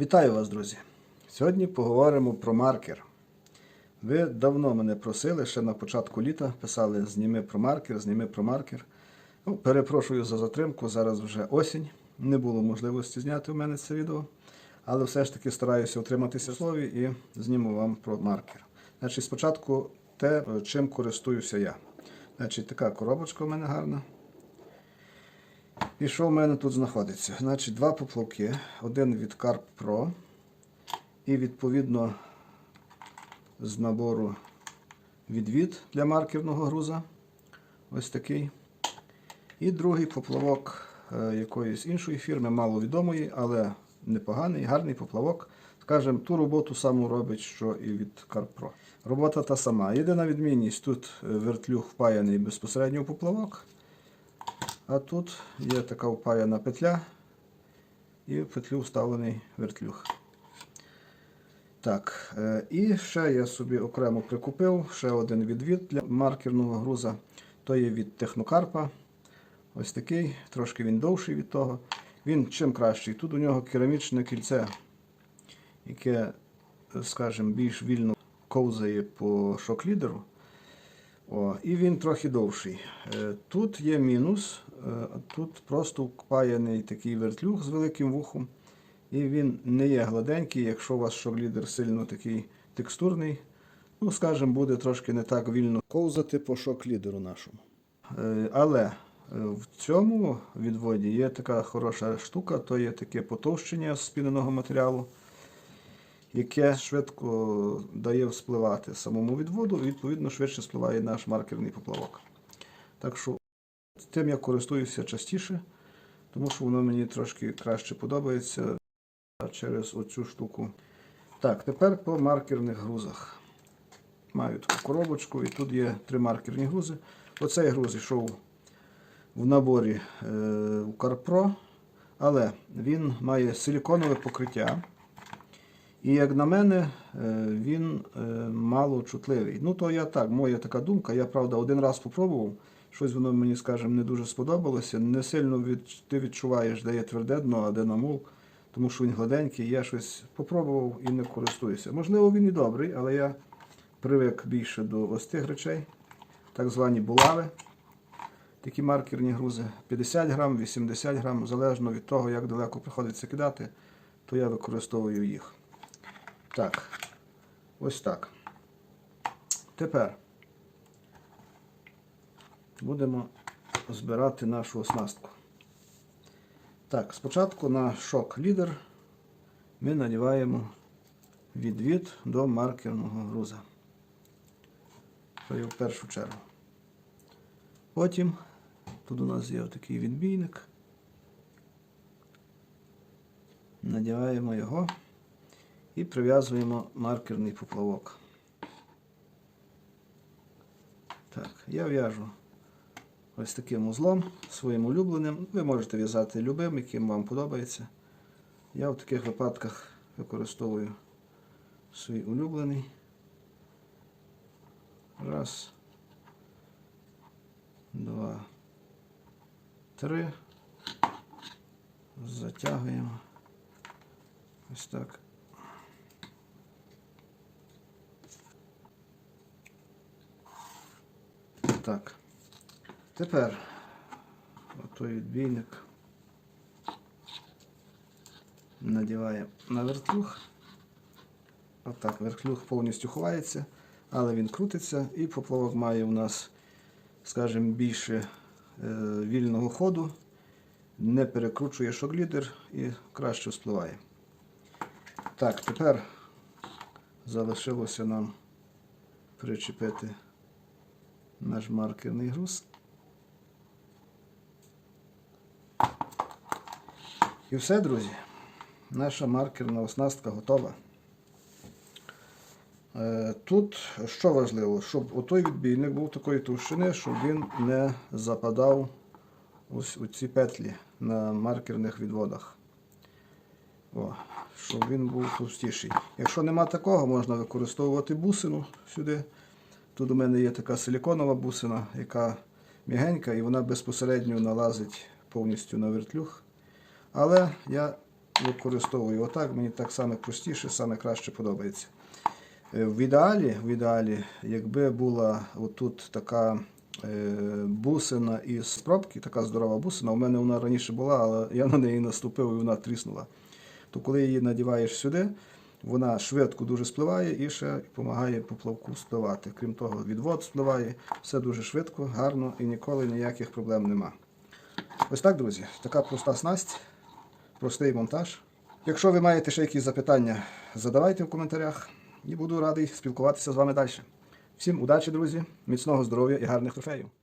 Вітаю вас, друзі! Сьогодні поговоримо про маркер. Ви давно мене просили, ще на початку літа писали зніми про маркер, зніми про маркер. Ну, перепрошую за затримку, зараз вже осінь. Не було можливості зняти у мене це відео. Але все ж таки стараюся утриматися в слові і зніму вам про маркер. Значить, спочатку те, чим користуюся я. Значить, така коробочка у мене гарна. І що в мене тут знаходиться? Значить, два поплавки. Один від Carp Pro. І відповідно з набору відвід для маркерного груза. Ось такий. І другий поплавок е, якоїсь іншої фірми, маловідомої, але непоганий, гарний поплавок. Скажем, ту роботу саму робить, що і від Carp Pro. Робота та сама. Єдина відмінність, тут е, вертлюг впаяний безпосередньо в поплавок. А тут є така впаяна петля і в петлю вставлений вертлюг. Так, е, і ще я собі окремо прикупив ще один відвід для маркерного груза. То є від Технокарпа. Ось такий, трошки він довший від того. Він чим кращий. Тут у нього керамічне кільце, яке, скажімо, більш вільно ковзає по шок-лідеру. О, і він трохи довший. Е, Тут є мінус. е, Тут просто впаяний такий вертлюг з великим вухом. І він не є гладенький, якщо у вас шоглідер сильно такий текстурний. Ну, скажімо, буде трошки не так вільно ковзати по шок-лідеру нашому. Е, Але в цьому відводі є така хороша штука, то є таке потовщення спіненого матеріалу яке швидко дає вспливати самому відводу, і відповідно швидше спливає наш маркерний поплавок. Так що тим я користуюся частіше, тому що воно мені трошки краще подобається через оцю штуку. Так, тепер по маркерних грузах. Маю таку коробочку, і тут є три маркерні грузи. Оцей груз йшов в наборі е, у CarPro, але він має силіконове покриття. І як на мене, е, він е, мало чутливий. Ну, то я так, моя така думка. Я, правда, один раз спробував. Щось воно мені, скажімо, не дуже сподобалося. Не сильно від, ти відчуваєш, де є тверде дно, а де намул, тому що він гладенький. Я щось попробував і не користуюся. Можливо, він і добрий, але я привик більше до ось тих речей, так звані булави. Такі маркерні грузи 50 грам, 80 грам, залежно від того, як далеко приходиться кидати, то я використовую їх. Так, ось так. Тепер будемо збирати нашу оснастку. Так, спочатку на шок лідер ми надіваємо відвід до маркерного груза. Це в першу чергу. Потім тут у нас є такий відбійник. Надіваємо його і прив'язуємо маркерний поплавок. Так, я в'яжу ось таким узлом своїм улюбленим. Ви можете в'язати любим, яким вам подобається. Я в таких випадках використовую свій улюблений. Раз, два, три. Затягуємо. Ось так. Так. Тепер отой відбійник надіваємо на вертлюг. Отак, вертлюг повністю ховається, але він крутиться і поплавок має у нас, скажімо, більше е, вільного ходу, не перекручує шоглідер і краще вспливає. Так, тепер залишилося нам причепити наш маркерний груз. І все, друзі. Наша маркерна оснастка готова. Е, Тут що важливо, щоб отой відбійник був такої товщини, щоб він не западав ось у ці петлі на маркерних відводах. О, щоб він був товстіший. Якщо нема такого, можна використовувати бусину сюди. Тут у мене є така силіконова бусина, яка м'ягенька і вона безпосередньо налазить повністю на вертлюг. Але я використовую отак, мені так саме простіше, саме краще подобається. Е, В ідеалі, в ідеалі, якби була отут така е, бусина із пробки, така здорова бусина, у мене вона раніше була, але я на неї наступив і вона тріснула. То коли її надіваєш сюди, вона швидко дуже спливає і ще допомагає поплавку спливати. Крім того, відвод спливає, все дуже швидко, гарно і ніколи ніяких проблем нема. Ось так, друзі, така проста снасть, простий монтаж. Якщо ви маєте ще якісь запитання, задавайте в коментарях і буду радий спілкуватися з вами далі. Всім удачі, друзі, міцного здоров'я і гарних трофеїв!